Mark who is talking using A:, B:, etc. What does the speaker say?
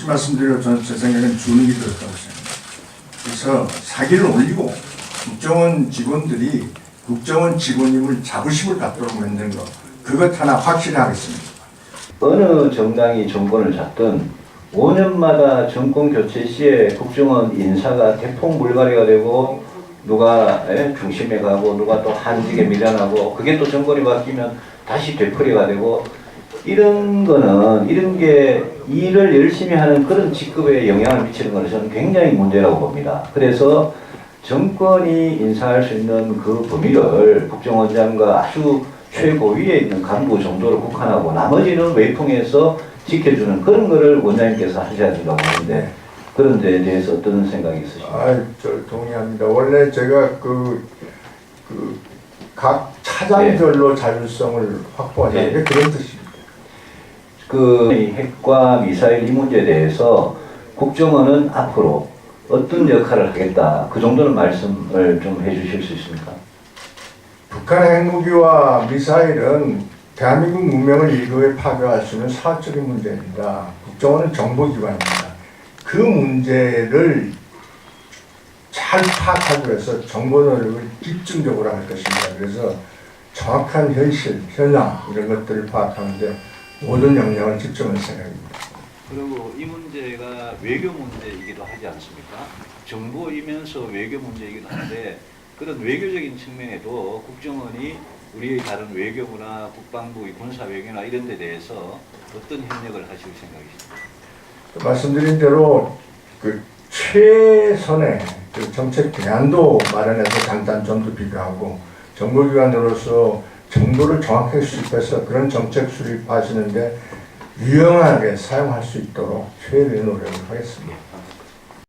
A: 솔직히 말씀드려 저는 제 생각엔 주는 게 들었다고 생각합니다. 그래서 사기를 올리고 국정원 직원들이 국정원 직원임을 자부심을 갖도록 만드는 거 그것 하나 확실히 하겠습니다.
B: 어느 정당이 정권을 잡든 5년마다 정권 교체 시에 국정원 인사가 대폭 물갈이가 되고 누가 예, 중심에 가고 누가 또 한직에 밀려나고 그게 또 정권이 바뀌면 다시 되풀이가 되고 이런 거는 이런 게 일을 열심히 하는 그런 직급에 영향을 미치는 것은 저는 굉장히 문제라고 봅니다. 그래서 정권이 인사할 수 있는 그 범위를 국정원장과 아주 최고위에 있는 간부 정도로 국한하고 나머지는 외풍에서 지켜주는 그런 거를 원장님께서 하셔야 된다고 하는데 그런 데에 대해서 어떤 생각이 있으십니까?
A: 아, 저 동의합니다. 원래 제가 그, 그, 각 차장별로 자율성을 확보하자는 게 그런 뜻입니다.
B: 그이 핵과 미사일 이 문제에 대해서 국정원은 앞으로 어떤 역할을 하겠다 그 정도는 말씀을 좀 해주실 수 있습니까?
A: 북한의 핵무기와 미사일은 대한민국 문명을 일거에 파괴할 수 있는 사적인 문제입니다. 국정원은 정보기관입니다. 그 문제를 잘 파악하기 위해서 정보 노력을 집중적으로 할 것입니다. 그래서 정확한 현실, 현황 이런 것들을 파악하는데 모든 역량을 집중할 생각입니다.
B: 그리고 이 문제가 외교 문제이기도 하지 않습니까? 정보이면서 외교 문제이기도 한데 그런 외교적인 측면에도 국정원이 우리의 다른 외교부나 국방부, 군사 외교나 이런 데 대해서 어떤 협력을 하실 생각이십니까?
A: 말씀드린 대로 그 최선의 그 정책 대안도 마련해서 장단점도 비교하고 정보기관으로서 정보를 정확하게 수집해서 그런 정책 수립하시는데 유용하게 사용할 수 있도록 최대의 노력을 하겠습니다.